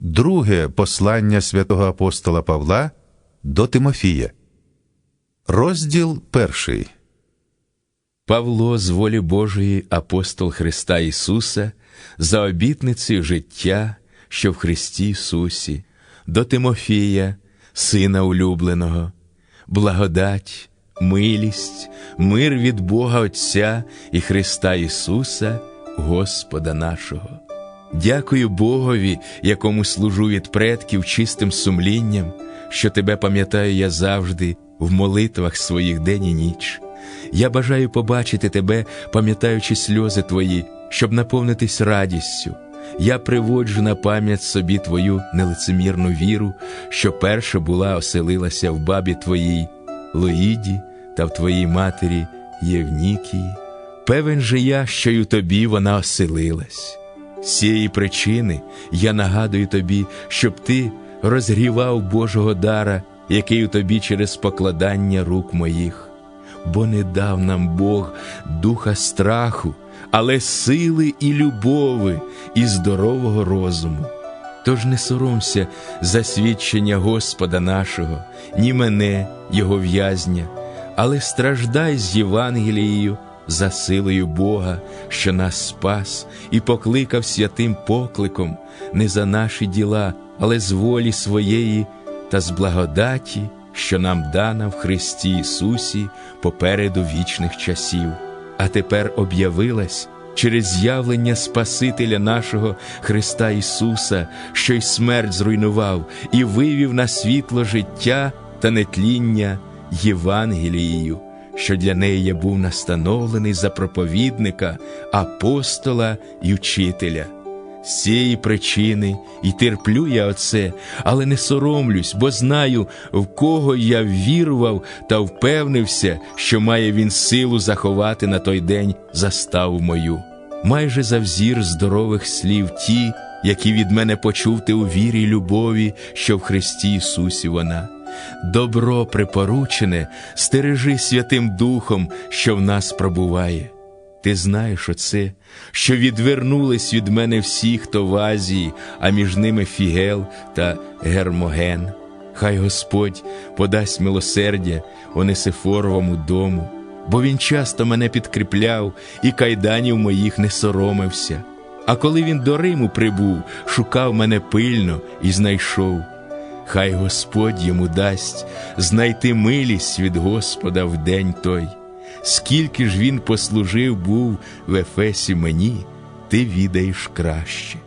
Друге послання святого апостола Павла до Тимофія. Розділ перший. Павло з волі Божої, апостол Христа Ісуса, за обітницею життя, що в Христі Ісусі, до Тимофія, Сина улюбленого, благодать, милість, мир від Бога Отця і Христа Ісуса, Господа нашого. Дякую Богові, якому служу від предків чистим сумлінням, що тебе пам'ятаю я завжди в молитвах своїх день і ніч. Я бажаю побачити тебе, пам'ятаючи сльози твої, щоб наповнитись радістю. Я приводжу на пам'ять собі твою нелицемірну віру, що перша була оселилася в бабі твоїй Лоїді та в твоїй матері Євнікії. Певен же я, що й у тобі вона оселилась. Цієї причини я нагадую тобі, щоб ти розгрівав Божого дара, який у тобі через покладання рук моїх, бо не дав нам Бог духа страху, але сили і любови, і здорового розуму. Тож не соромся засвідчення Господа нашого, ні мене, Його в'язня, але страждай з Євангелією за силою Бога, що нас спас і покликав святим покликом не за наші діла, але з волі своєї та з благодаті, що нам дана в Христі Ісусі попереду вічних часів, а тепер об'явилась через з'явлення Спасителя нашого Христа Ісуса, що й смерть зруйнував, і вивів на світло життя та нетління Євангелією що для неї був настановлений за проповідника, апостола й учителя. З цієї причини і терплю я оце, але не соромлюсь, бо знаю, в кого я вірував та впевнився, що має він силу заховати на той день заставу мою. Майже за взір здорових слів ті, які від мене почув ти у вірі й любові, що в Христі Ісусі вона добро припоручене, стережи Святим Духом, що в нас пробуває. Ти знаєш оце, що відвернулись від мене всі, хто в Азії, а між ними Фігел та Гермоген. Хай Господь подасть милосердя Онесифоровому дому, бо він часто мене підкріпляв і кайданів моїх не соромився. А коли він до Риму прибув, шукав мене пильно і знайшов. Хай Господь йому дасть знайти милість від Господа в день той, скільки ж він послужив був в Ефесі мені, ти відаєш краще.